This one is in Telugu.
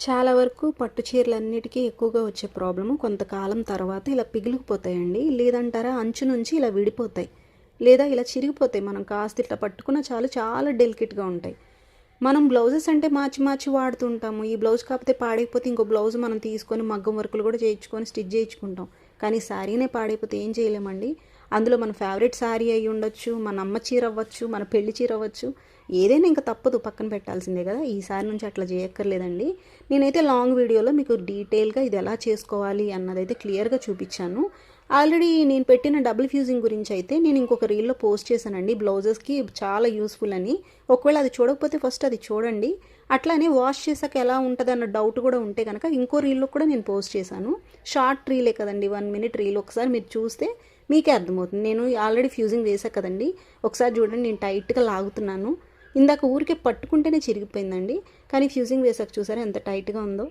చాలా వరకు పట్టు చీరలన్నిటికీ ఎక్కువగా వచ్చే ప్రాబ్లము కొంతకాలం తర్వాత ఇలా పిగిలిపోతాయండి. లేదంటారా అంచు నుంచి ఇలా విడిపోతాయి. లేదా ఇలా చిరిగిపోతాయి. మనం కాస్త ఇట్లా పట్టుకున్న చాలు చాలా డెలికేట్గా ఉంటాయి. మనం బ్లౌజెస్ అంటే మార్చి మార్చి వాడుతుంటాము ఈ బ్లౌజ్ కాకపోతే పాడైపోతే ఇంకో బ్లౌజ్ మనం తీసుకొని మగ్గం వర్కులు కూడా చేయించుకొని స్టిచ్ చేయించుకుంటాం. కానీ శారీనే పాడైపోతే ఏం చేయలేమండి. అందులో మన ఫేవరెట్ శారీ అయి ఉండొచ్చు మన అమ్మ చీర అవ్వచ్చు మన పెళ్ళి చీర అవ్వచ్చు. ఏదైనా ఇంకా తప్పదు పక్కన పెట్టాల్సిందే కదా. ఈసారి నుంచి అట్లా చేయక్కర్లేదండి. నేనైతే లాంగ్ వీడియోలో మీకు డీటెయిల్గా ఇది ఎలా చేసుకోవాలి అన్నదైతే క్లియర్గా చూపించాను. ఆల్రెడీ నేను పెట్టిన డబుల్ ఫ్యూజింగ్ గురించి అయితే నేను ఇంకొక రీల్లో పోస్ట్ చేశానండి. బ్లౌజెస్కి చాలా యూస్ఫుల్ అని. ఒకవేళ అది చూడకపోతే ఫస్ట్ అది చూడండి. అట్లానే వాష్ చేసాక ఎలా ఉంటుంది అన్న డౌట్ కూడా ఉంటే కనుక ఇంకో రీల్లో కూడా నేను పోస్ట్ చేశాను. షార్ట్ రీలే కదండి వన్ మినిట్ రీల్. ఒకసారి మీరు చూస్తే మీకే అర్థమవుతుంది. నేను ఆల్రెడీ ఫ్యూజింగ్ వేసా కదండి. ఒకసారి చూడండి నేను టైట్గా లాగుతున్నాను. ఇందాక ఊరికే పట్టుకుంటేనే చిరిగిపోయిందండి. కానీ ఫ్యూజింగ్ వేసాక చూసారా ఎంత టైట్గా ఉందో?